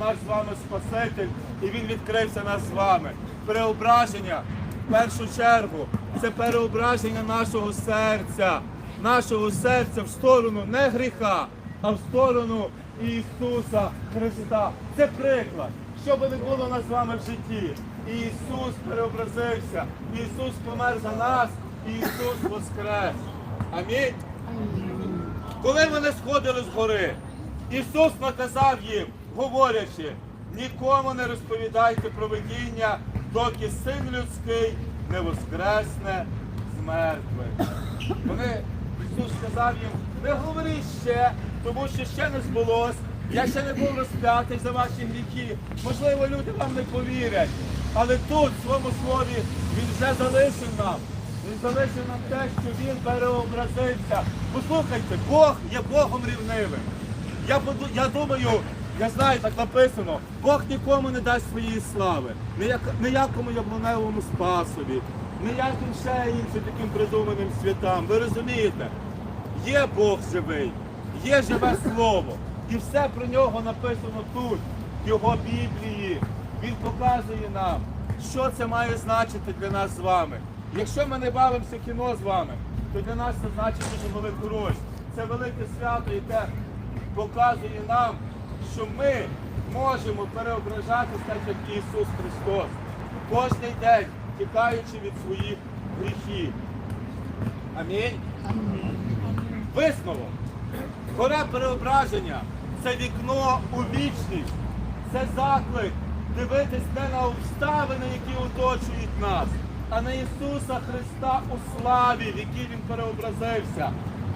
наш з вами Спаситель, і Він відкрився нас з вами. Переображення, в першу чергу, це переображення нашого серця, нашого серця в сторону не гріха, а в сторону Ісуса Христа. Це приклад. Що би не було у нас з вами в житті. Ісус переобразився, Ісус помер за нас, і Ісус воскрес. Амінь. Коли вони сходили з гори, Ісус наказав їм, говорячи, нікому не розповідайте про видіння, доки син людський не воскресне з мертвих. Вони, Ісус сказав їм, не говоріть ще, тому що ще не збулось. Я ще не був розп'ятий за ваші гріхи. Можливо, люди вам не повірять. Але тут, в своєму слові, Він вже залишив нам. Він залишив нам те, що він переобразився. Послухайте, Бог є Богом рівнивим. Я, я думаю, я знаю, так написано, Бог нікому не дасть своєї слави, ніяк- ніякому яблуневому спасові, ніяким ще іншим таким придуманим святам. Ви розумієте? Є Бог живий, є живе слово. І все про нього написано тут, в його Біблії. Він показує нам, що це має значити для нас з вами. Якщо ми не бавимося кіно з вами, то для нас це значить дуже велику роль. Це велике свято, яке показує нам, що ми можемо переображатися так, як Ісус Христос. Кожний день тікаючи від своїх гріхів. Амінь. Висновок. Гора переображення це вікно у вічність, це заклик дивитись не на обставини, які оточують нас, а на Ісуса Христа у славі, в якій Він переобразився.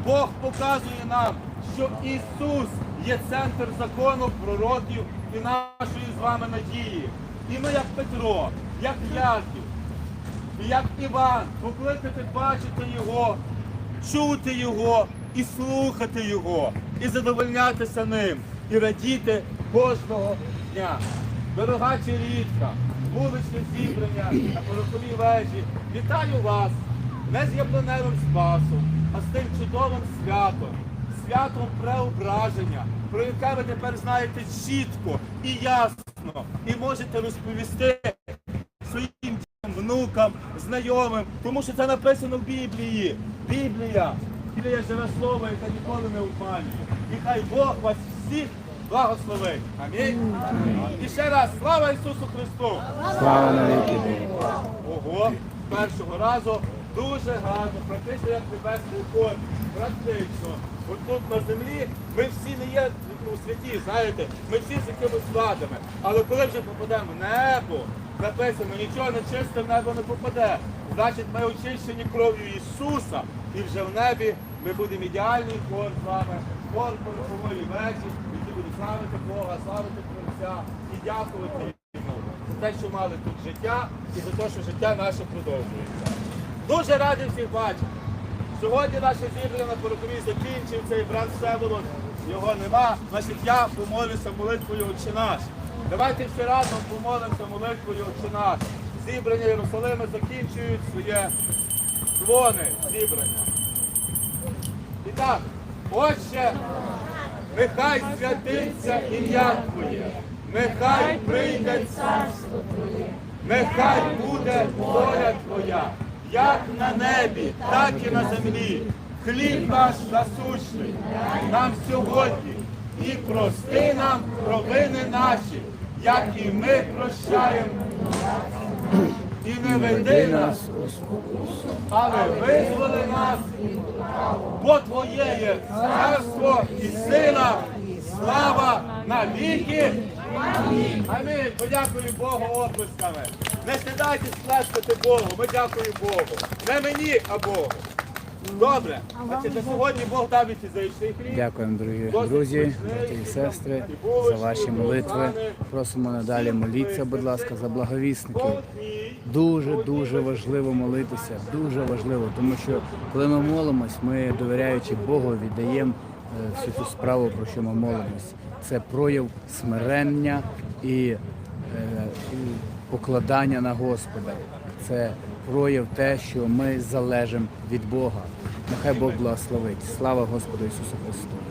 Бог показує нам, що Ісус є центр закону, пророків і нашої з вами надії. І ми, як Петро, як Яків, і як Іван, покликати бачити Його, чути Його і слухати Його, і задовольнятися ним, і радіти кожного дня. Дорога Чирітка, вуличне зібрання на пороховій вежі. Вітаю вас не з яблуневим спасом, а з тим чудовим святом, святом преображення, про яке ви тепер знаєте чітко і ясно, і можете розповісти своїм дітям, внукам, знайомим, тому що це написано в Біблії. Біблія, Біблія живе слово, яке ніколи не обманює. І хай Бог вас всіх благословить. Амінь. І ще раз, слава Ісусу Христу! Слава навіки. Ого, першого разу дуже гарно, практично як небесний ход. Практично. От тут на землі ми всі не є ну, святі, знаєте, ми всі з якимись вадами. Але коли вже попадемо в небо, написано, нічого нечисте в небо не попаде. Значить, ми очищені кров'ю Ісуса, і вже в небі ми будемо ідеальний хор з вами, хор порохової вечі, який буде славити Бога, славити Творця і дякувати йому за те, що мали тут життя і за те, що життя наше продовжується. Дуже радий всіх бачити. Сьогодні наше зібрання на пороховій закінчився і брат Всеволод, його нема. Значить, я помолюся молитвою Отче наш. Давайте всі разом помолимося молитвою Отче наш. Зібрання Єрусалима закінчують своє дзвони зібрання. І так, Отче, нехай святиться ім'я Твоє, нехай прийде царство Твоє, нехай буде воля Твоя, як на небі, так і на землі. Хліб наш насущний нам сьогодні і прости нам провини наші, як і ми прощаємо. І не веди нас, але визволи нас бо Твоє є царство і сила, слава на віки. Амінь. Амінь. Подякую Богу оплесками. Не стидайтесь плескати Богу. Ми дякуємо Богу. Не мені, а Богу. Добре. Значить, на сьогодні Бог дав фізичний хліб. Дякуємо, дорогі друзі, брати і сестри, за ваші молитви. Просимо надалі моліться, будь ласка, за благовісників. Дуже дуже важливо молитися. Дуже важливо, тому що коли ми молимось, ми довіряючи Богу, віддаємо всю цю справу, про що ми молимось. Це прояв смирення і, е, покладання на Господа. Це прояв те, що ми залежимо від Бога. Нехай Бог благословить. Слава Господу Ісусу Христу!